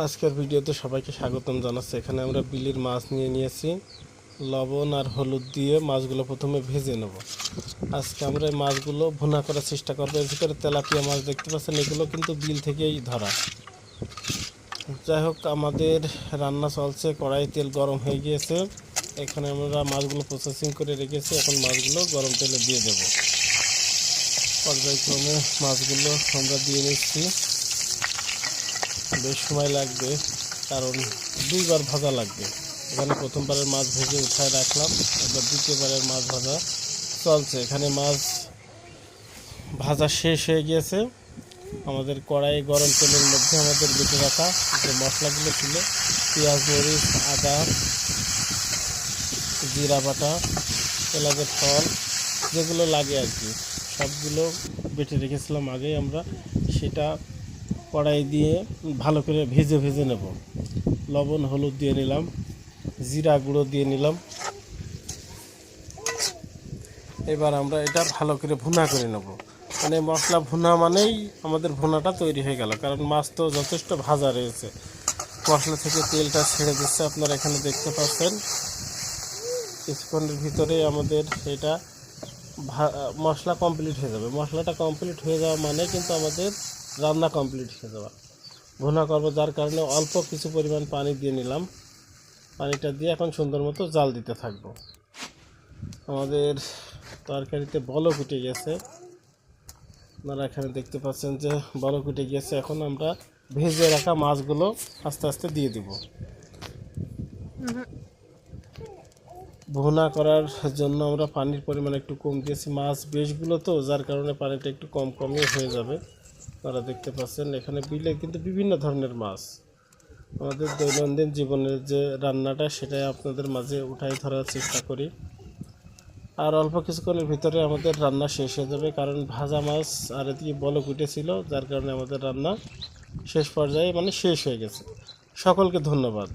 আজকের ভিডিওতে সবাইকে স্বাগতম জানাচ্ছি। এখানে আমরা বিলির মাছ নিয়ে নিয়েছি। লবণ আর হলুদ দিয়ে মাছগুলো প্রথমে ভেজে নেব। আজকে আমরা এই মাছগুলো ভুনা করার চেষ্টা করব। এর ভিতরে তেলাপিয়া মাছ দেখতে পাচ্ছেন, এগুলো কিন্তু বিল থেকেই ধরা। যাই হোক, আমাদের রান্না চলছে। কড়াই তেল গরম হয়ে গিয়েছে। এখানে আমরা মাছগুলো প্রসেসিং করে রেখেছি। এখন মাছগুলো গরম তেলে দিয়ে দেব। পর্যায়ক্রমে মাছগুলো আমরা দিয়ে নিচ্ছি। বেশ সময় লাগবে, কারণ দুইবার ভাজা লাগবে। এখানে প্রথমবারের মাছ ভেজে উঠায় রাখলাম, এবার দ্বিতীয়বারের মাছ ভাজা চলছে। এখানে মাছ ভাজা শেষ হয়ে গিয়েছে। আমাদের কড়াই গরম তেলের মধ্যে আমাদের বেটে রাখা যে মশলাগুলো ছিল, পেঁয়াজ, মরিচ, আদা, জিরা বাটা, এলাচের ফল, যেগুলো লাগে আর কি, সবগুলো বেটে রেখেছিলাম আগেই আমরা। সেটা কড়াই দিয়ে ভালো করে ভেজে ভেজে নেব। লবণ, হলুদ দিয়ে নিলাম, জিরা গুঁড়ো দিয়ে নিলাম। এবার আমরা এটা ভালো করে ভুনা করে নেব। মানে মশলা ভুনা মানেই আমাদের ভুনাটা তৈরি হয়ে গেল, কারণ মাছ তো যথেষ্ট ভাজা রয়েছে। মশলা থেকে তেলটা ছেড়ে দিচ্ছে, আপনারা এখানে দেখতে পাচ্ছেন। কিছুক্ষণের ভিতরে আমাদের এটা মশলা কমপ্লিট হয়ে যাবে। মশলাটা কমপ্লিট হয়ে যাওয়া মানে কিন্তু আমাদের রান্না কমপ্লিট হয়ে যাওয়া ভুনা করব যার কারণে অল্প কিছু পরিমাণ পানি দিয়ে নিলাম। পানিটা দিয়ে এখন সুন্দর মতো জাল দিতে থাকব। আমাদের তরকারিতে বলক উঠে গেছে। আপনারা এখানে দেখতে পাচ্ছেন যে বলক উঠে গেছে। এখন আমরা ভেজে রাখা মাছগুলো আস্তে আস্তে দিয়ে দিব। ভুনা করার জন্য আমরা পানির পরিমাণ একটু কম দিয়েছি। মাছ বেশগুলো তো, যার কারণে পানিটা একটু কম কমই হয়ে যাবে। আপনারা দেখতে পাচ্ছেন, এখানে বিলে কিন্তু বিভিন্ন ধরনের মাছ। আমাদের দৈনন্দিন জীবনের যে রান্নাটা, সেটাই আপনাদের মাঝে উঠাই ধরার চেষ্টা করি। আর অল্প কিছুক্ষণের ভিতরে আমাদের রান্না শেষ হয়ে যাবে, কারণ ভাজা মাছ আর এদিকে বলক উঠেছিল, যার কারণে আমাদের রান্না শেষ পর্যায়ে মানে শেষ হয়ে গেছে। সকলকে ধন্যবাদ।